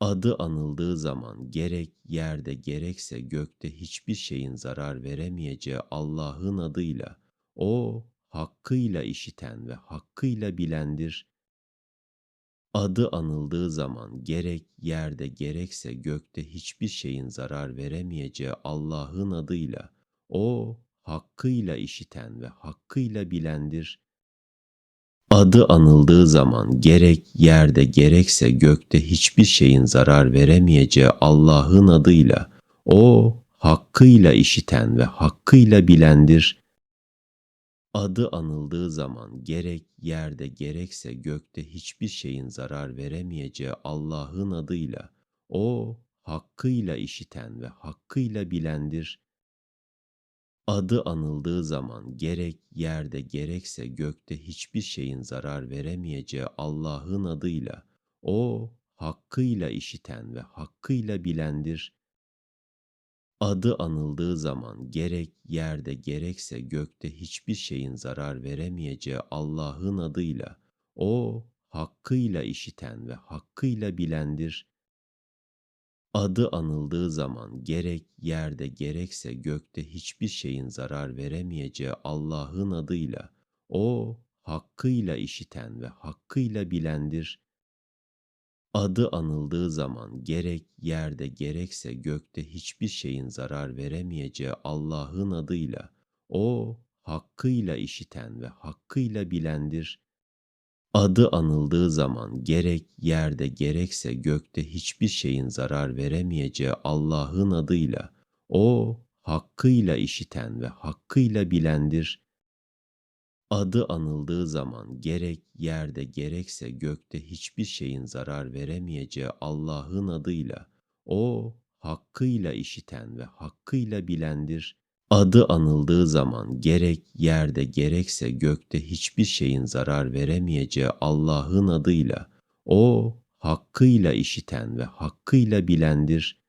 Adı anıldığı zaman gerek yerde gerekse gökte hiçbir şeyin zarar veremeyeceği Allah'ın adıyla o hakkıyla işiten ve hakkıyla bilendir. Adı anıldığı zaman gerek yerde gerekse gökte hiçbir şeyin zarar veremeyeceği Allah'ın adıyla o hakkıyla işiten ve hakkıyla bilendir. Adı anıldığı zaman gerek yerde gerekse gökte hiçbir şeyin zarar veremeyeceği Allah'ın adıyla o hakkıyla işiten ve hakkıyla bilendir. Adı anıldığı zaman gerek yerde gerekse gökte hiçbir şeyin zarar veremeyeceği Allah'ın adıyla o hakkıyla işiten ve hakkıyla bilendir. Adı anıldığı zaman gerek yerde gerekse gökte hiçbir şeyin zarar veremeyeceği Allah'ın adıyla o hakkıyla işiten ve hakkıyla bilendir. Adı anıldığı zaman gerek yerde gerekse gökte hiçbir şeyin zarar veremeyeceği Allah'ın adıyla o hakkıyla işiten ve hakkıyla bilendir. Adı anıldığı zaman gerek yerde gerekse gökte hiçbir şeyin zarar veremeyeceği Allah'ın adıyla o hakkıyla işiten ve hakkıyla bilendir. Adı anıldığı zaman gerek yerde gerekse gökte hiçbir şeyin zarar veremeyeceği Allah'ın adıyla o hakkıyla işiten ve hakkıyla bilendir. Adı anıldığı zaman gerek yerde gerekse gökte hiçbir şeyin zarar veremeyeceği Allah'ın adıyla o hakkıyla işiten ve hakkıyla bilendir. Adı anıldığı zaman gerek yerde gerekse gökte hiçbir şeyin zarar veremeyeceği Allah'ın adıyla o hakkıyla işiten ve hakkıyla bilendir. Adı anıldığı zaman gerek yerde gerekse gökte hiçbir şeyin zarar veremeyeceği Allah'ın adıyla o hakkıyla işiten ve hakkıyla bilendir.